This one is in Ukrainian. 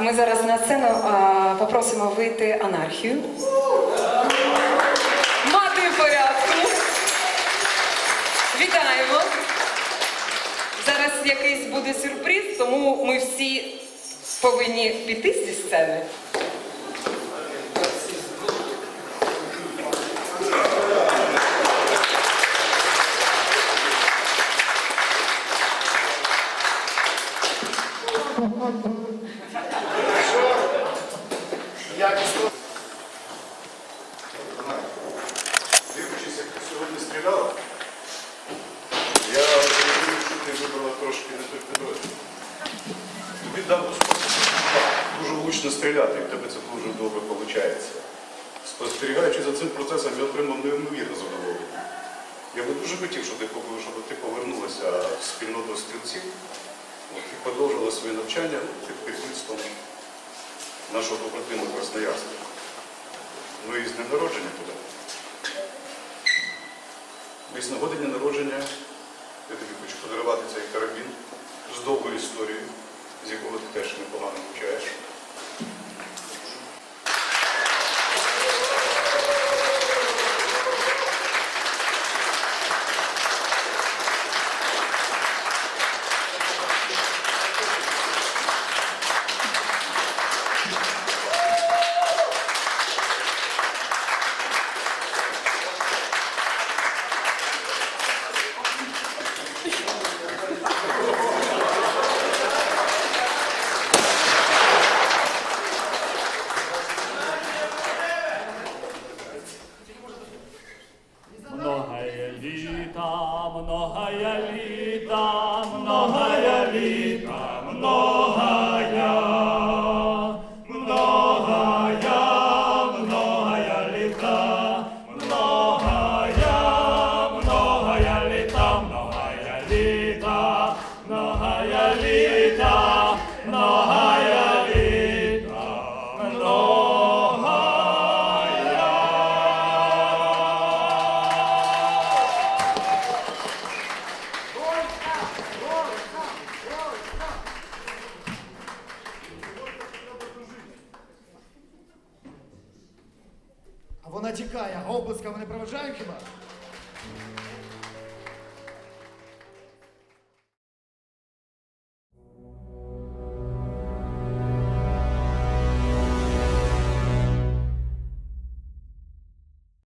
ми зараз на сцену попросимо вийти анархію. Мати порядку. Вітаємо. Зараз якийсь буде сюрприз, тому ми всі повинні піти зі сцени. Якісно. Дивлячись, як ти сьогодні стріляла, я розумію, що ти вибрала трошки не той підрозділ. Тобі дав дуже влучно стріляти, і в тебе це дуже добре виходить. Спостерігаючи за цим процесом, я отримав неймовірне задоволення. Я би дуже хотів, щоб ти, щоб ти повернулася в спільноту стрільців і продовжила своє навчання під керівництвом нашого побратиму Красноярська. Ну і з днем народження туди. І з нагоди дня народження я тобі хочу подарувати цей карабін з довгою історією, з якого ти теж непогано вивчаєш. Многое літа, многое літа, многое літа, многая, многая, многая літа, многая, многая літа, многая літа, многая літа, многая вона тікає, а обласка вони проважають хіба?